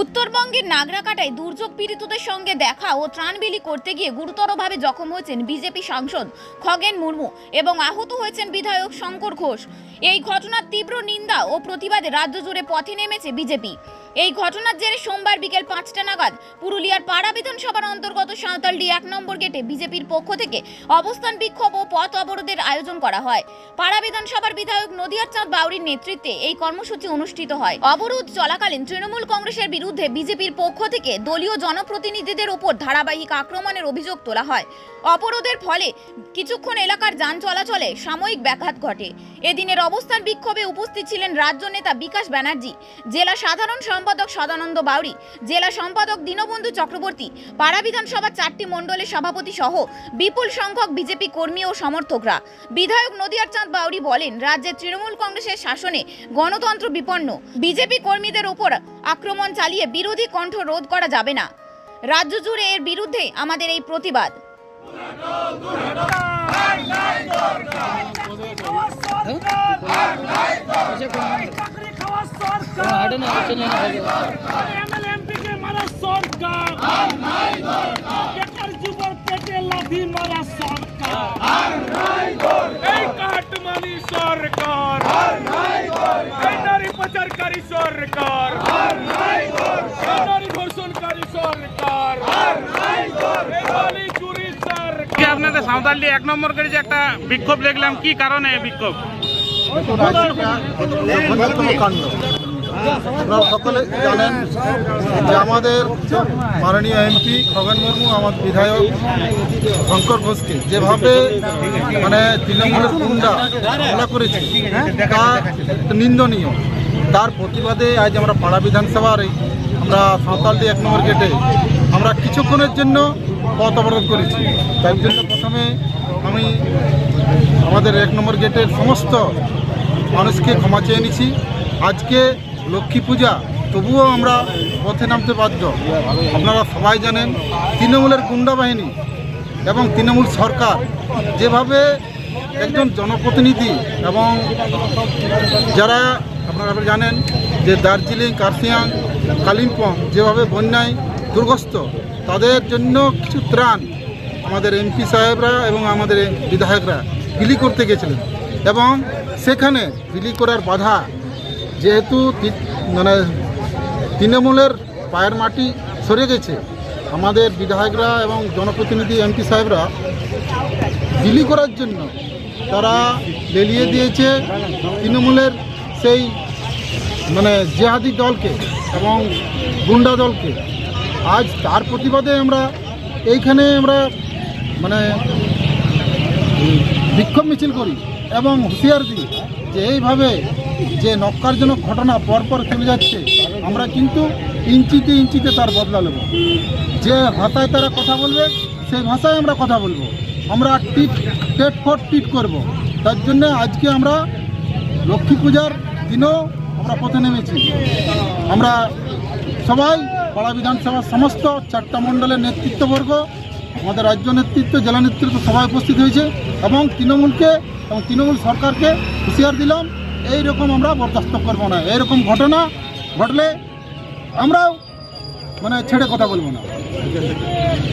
উত্তরবঙ্গের নাগরাকাটায় দুর্যোগ পীড়িতদের সঙ্গে দেখা ও ত্রাণ বিলি করতে গিয়ে গুরুতরভাবে জখম হয়েছেন বিজেপি সাংসদ খগেন মুর্মু এবং আহত হয়েছেন বিধায়ক শঙ্কর ঘোষ। এই ঘটনার তীব্র নিন্দা ও প্রতিবাদে রাজ্য জুড়ে পথে নেমেছে বিজেপি। এই ঘটনার জেরে সোমবার বিকেল পাঁচটা নাগাদ পুরুলিয়ার পাড়া বিধানসভার অন্তর্গত সাঁওতালডি এক নম্বর গেটে বিজেপির পক্ষ থেকে অবস্থান বিক্ষোভ ও পথ অবরোধের আয়োজন করা হয়। পাড়া বিধানসভার বিধায়ক নদিয়ার চাঁদ বাউরির নেতৃত্বে এই কর্মসূচি অনুষ্ঠিত হয়। অবরোধ চলাকালীন তৃণমূল কংগ্রেসের বিরুদ্ধে বিজেপির পক্ষ থেকে দলীয় জনপ্রতিনিধিদের উপর ধারাবাহিক আক্রমণের অভিযোগ তোলা হয়। অপরোধের ফলে কিছুক্ষণ এলাকার যান চলাচলে সাময়িক ব্যাঘাত ঘটে। এদিনের অবস্থান বিক্ষোভে উপস্থিত ছিলেন রাজ্য নেতা বিকাশ ব্যানার্জি, জেলা সাধারণ সম্পাদক সদানন্দ বাউরি জেলা সম্পাদক দীনবন্ধু চক্রবর্তী, পাড়া বিধানসভার চারটি মণ্ডলের সভাপতি সহ বিপুল সংখ্যক বিজেপি কর্মী ও সমর্থকরা। বিধায়ক নদিয়ার চাঁদ বাউরি বলেন রাজ্যের তৃণমূল কংগ্রেসের শাসনে গণতন্ত্র বিপন্ন। বিজেপি কর্মীদের ওপর আক্রমণ চালিয়ে বিরোধী কণ্ঠ রোধ করা যাবে না। রাজ্য জুড়ে এর বিরুদ্ধে আমাদের এই প্রতিবাদ। সরকার এমএলএমপি কে মারা সরকার বেকার যুবক পেটে লাথি মারা সরকার এই কাটমানি সরকার এই নারী পাচারকারী সরকার এই নারী ধর্ষণকারী সরকার এই বালি চুরি সরকার কি আপনাদের সাঁওতালি এক নম্বর করে যে একটা বিক্ষোভ দেখলাম, কি কারণে বিক্ষোভ? আপনারা সকলে জানেন যে আমাদের মাননীয় এমপি খগেন মুর্মু আমার বিধায়ক শঙ্কর ঘোষকে যেভাবে মানে তৃণমূলের গুন্ডা হামলা করেছে, তা নিন্দনীয়। তার প্রতিবাদে আজ আমরা পাড়া বিধানসভার আমরা সাঁওতালদি এক নম্বর গেটে আমরা কিছুক্ষণের জন্য পথ অবরোধ করেছি। তার জন্য প্রথমে আমি আমাদের এক নম্বর গেটের সমস্ত মানুষকে ক্ষমা চেয়ে নিছি আজকে লক্ষ্মী পূজা, তবুও আমরা পথে নামতে বাধ্য। আপনারা সবাই জানেন, তৃণমূলের গুন্ডা বাহিনী এবং তৃণমূল সরকার যেভাবে একজন জনপ্রতিনিধি এবং যারা আপনারা জানেন যে দার্জিলিং কার্সিয়াং কালিম্পং যেভাবে বন্যায় দুর্গস্ত তাদের জন্য কিছু ত্রাণ আমাদের এমপি সাহেবরা এবং আমাদের বিধায়করা বিলি করতে গেছিলেন। এবং সেখানে বিলি করার বাধা যেহেতু মানে তৃণমূলের পায়ের মাটি সরে গেছে, আমাদের বিধায়করা এবং জনপ্রতিনিধি এমপি সাহেবরা বিলি করার জন্য তারা বেলিয়ে দিয়েছে তৃণমূলের সেই মানে জেহাদি দলকে এবং গুন্ডা দলকে। আজ তার প্রতিবাদে আমরা এইখানে আমরা মানে বিক্ষোভ মিছিল করি এবং হুঁশিয়ার দিই যে এইভাবে যে নক্কারজনক ঘটনা পরপর চলে যাচ্ছে, আমরা কিন্তু ইঞ্চিতে ইঞ্চিতে তার বদলা নেব। যে ভাষায় তারা কথা বলবে, সেই ভাষায় আমরা কথা বলব। আমরা টিট, টেট ফট টিট করব। তার জন্য আজকে আমরা লক্ষ্মী পূজার দিনও আমরা পথে নেমেছি। আমরা সবাই পাড়া বিধানসভার সমস্ত চারটা মণ্ডলের নেতৃত্ববর্গ, আমাদের রাজ্য নেতৃত্ব, জেলা নেতৃত্ব সবাই উপস্থিত হয়েছে এবং তৃণমূলকে এবং তৃণমূল সরকারকে হুঁশিয়ার দিলাম এই রকম আমরা বরদাস্ত করব না। এইরকম ঘটনা ঘটলে আমরাও মানে ছেড়ে কথা বলব না।